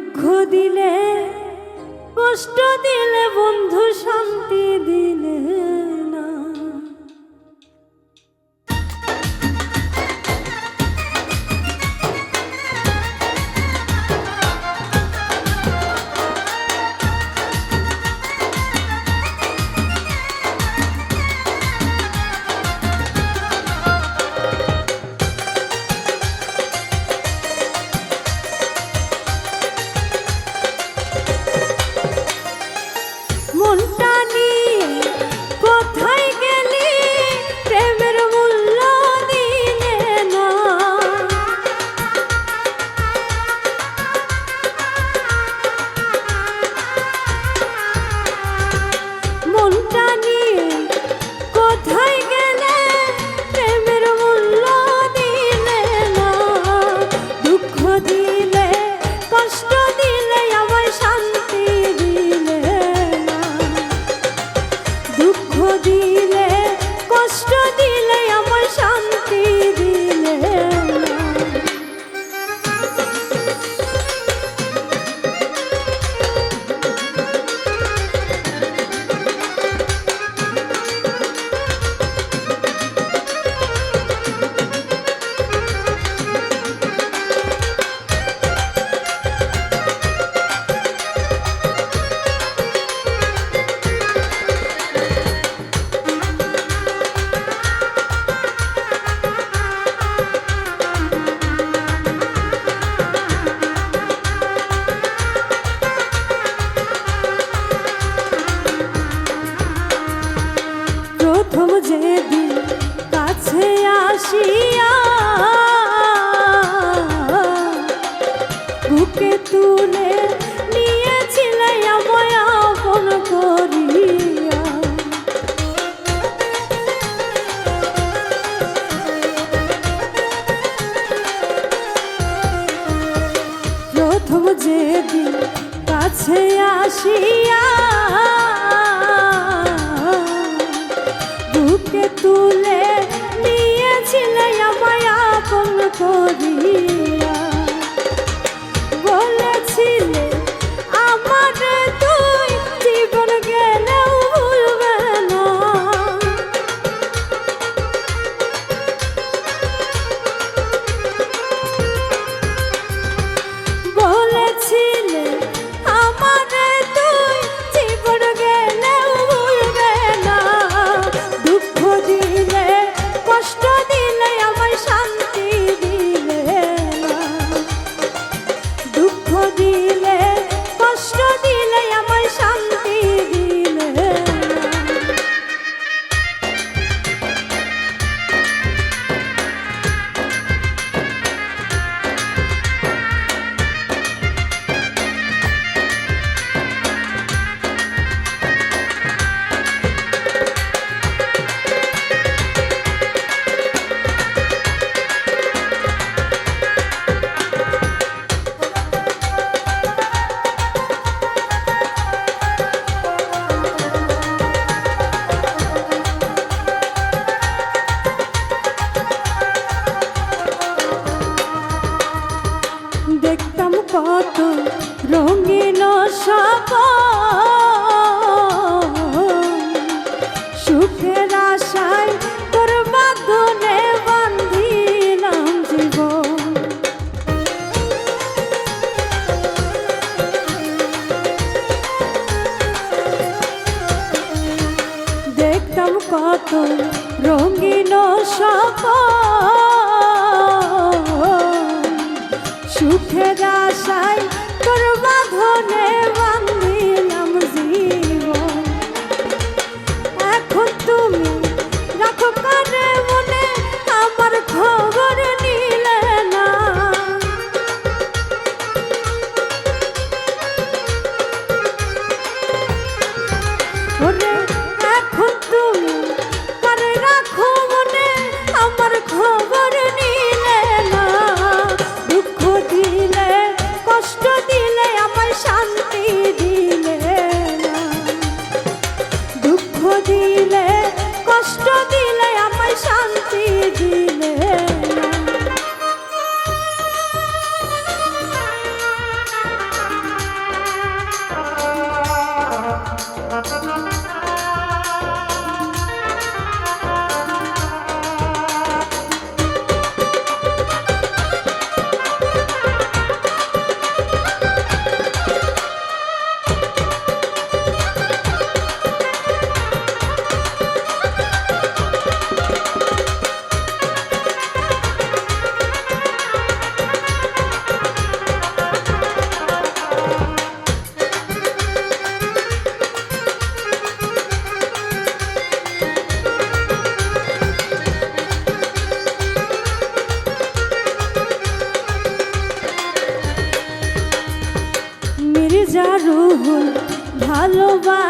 দুঃখ দিলে কষ্ট দিলে বন্ধু শান্তি দিলে। কাছে আসিয়া বুকে তুলে নিয়েছিলে আমায় আপন করিয়া। কত রঙিন সক সুখের আশায় করবা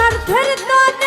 স্বার্থের তো